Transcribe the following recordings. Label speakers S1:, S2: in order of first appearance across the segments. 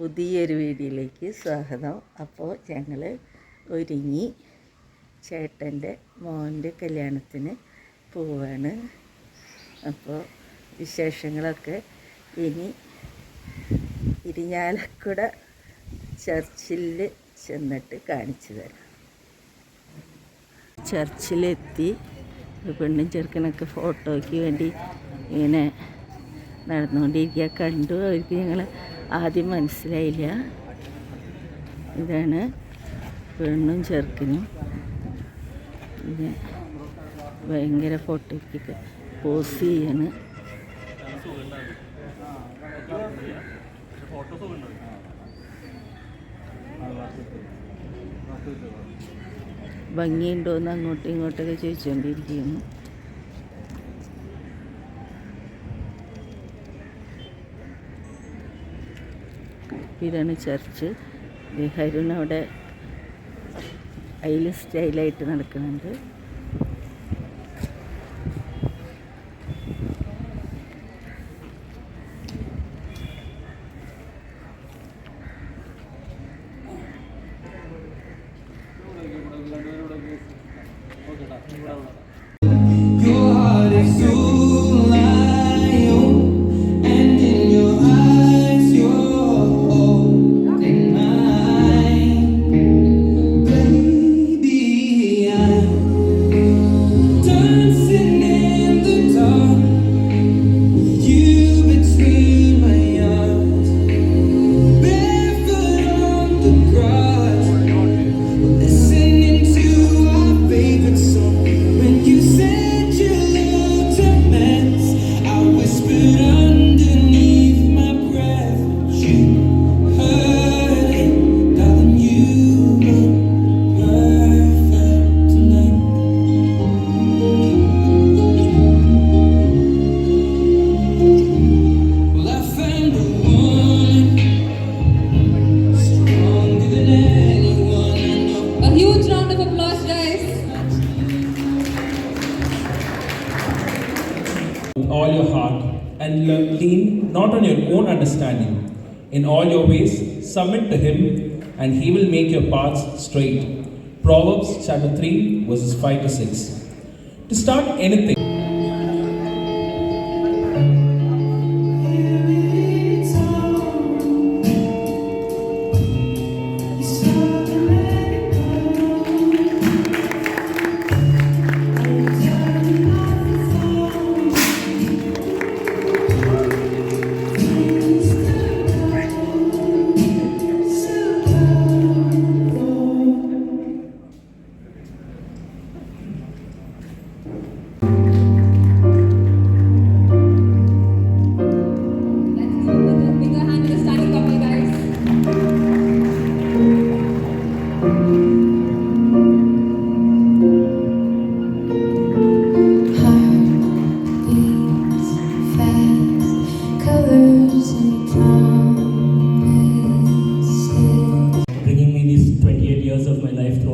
S1: പുതിയൊരു വീഡിയോയിലേക്ക് സ്വാഗതം. അപ്പോൾ ഞങ്ങൾ ഒരുങ്ങി ചേട്ടന്റെ മോന്റെ കല്യാണത്തിന് പോവാണ്. അപ്പോൾ വിശേഷങ്ങളൊക്കെ ഇനി ഇരിഞ്ഞാലക്കുട ചർച്ചിൽ ചെന്നിട്ട് കാണിച്ചു തരാം. ചർച്ചിലെത്തി പെണ്ണും ചെറുക്കനൊക്കെ ഫോട്ടോയ്ക്ക് വേണ്ടി ഇങ്ങനെ നടന്നുകൊണ്ടിരിക്കുക. കണ്ടു അവർക്ക് ഞങ്ങൾ ആദ്യം മനസ്സിലായില്ല. ഇതാണ് പെണ്ണും ചെറുക്കനും. പിന്നെ ഭയങ്കര ഫോട്ടോയ്ക്കൊക്കെ പോസ് ചെയ്യാണ്. ഭംഗിയുണ്ടോയെന്ന് അങ്ങോട്ടും ഇങ്ങോട്ടൊക്കെ ചോദിച്ചുകൊണ്ടിരിക്കുന്നു ഇതാണ് ചർച്ച്. ഹരുൺ അവിടെ അതിൽ സ്റ്റൈലായിട്ട് നടക്കുന്നുണ്ട്.
S2: Your heart is
S3: with all your heart and lean not on your own understanding. In all your ways, submit to Him, and He will make your paths straight. Proverbs chapter 3, verses 5 to 6. To start anything,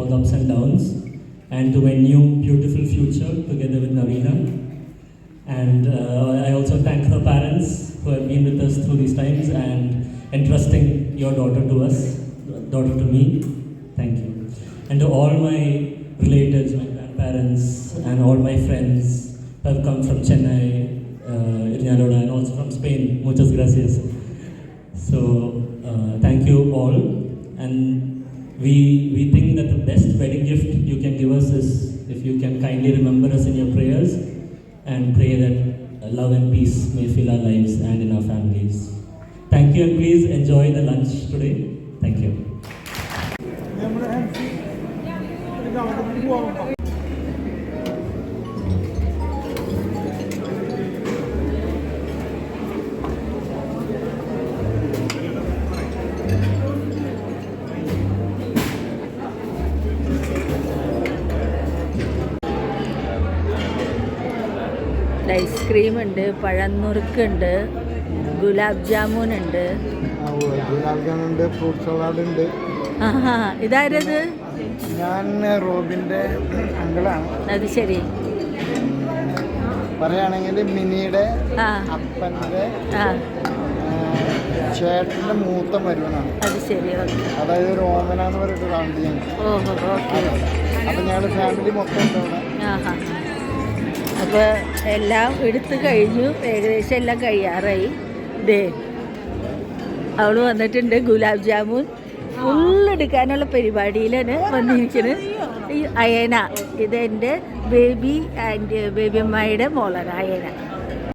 S4: all the ups and downs, and to my new beautiful future together with Navina. And uh, I also thank her parents who have been with us through these times and entrusting your daughter to us, daughter to me. Thank you. And to all my relatives, my grandparents, and all my friends who have come from Chennai, uh, and also from Spain. Muchas gracias. So uh, thank you all, and we we think that the best wedding gift you can give us is if you can kindly remember us in your prayers and pray that love and peace may fill our lives and in our families. Thank you, and please enjoy the lunch today. Thank you.
S1: Ice cream ഉണ്ട് പഴന്നുറുക്കുണ്ട് ഗുലാബ് ജാമുൻ ഉണ്ട്
S5: ഗുലാബ് ജാമുൻ ഉണ്ട് fruit salad ഉണ്ട്
S1: ആഹാ ഇതാരത്?
S5: ഞാൻ റോബിന്റെ അങ്കിളാണ്.
S1: അത് ശരി.
S5: പറയുകയാണെങ്കിൽ മിനിയുടെ
S1: അപ്പന്റെ
S5: ചേട്ടന്റെ മൂത്ത മരുവനാണ്
S1: അത് ശരി
S5: അതായത് ഒരു ഓമന എന്ന് പറഞ്ഞിട്ട് കാണുന്നത്
S1: ഓഹോ
S5: അപ്പം ഞങ്ങൾ ഫാമിലി മൊത്തം ഉണ്ട് അവിടെ
S1: അപ്പോൾ എല്ലാം എടുത്ത് കഴിഞ്ഞു. ഏകദേശം എല്ലാം കഴിയാറായി. ദേ അവൾ വന്നിട്ടുണ്ട് ഗുലാബ് ജാമുൻ. ഫുള്ളെടുക്കാനുള്ള പരിപാടിയിലാണ് വന്നിരിക്കുന്നത്. അയന ഇത് എന്റെ ബേബി ആൻഡ് ബേബി അമ്മായിയുടെ മോളാണ് അയന.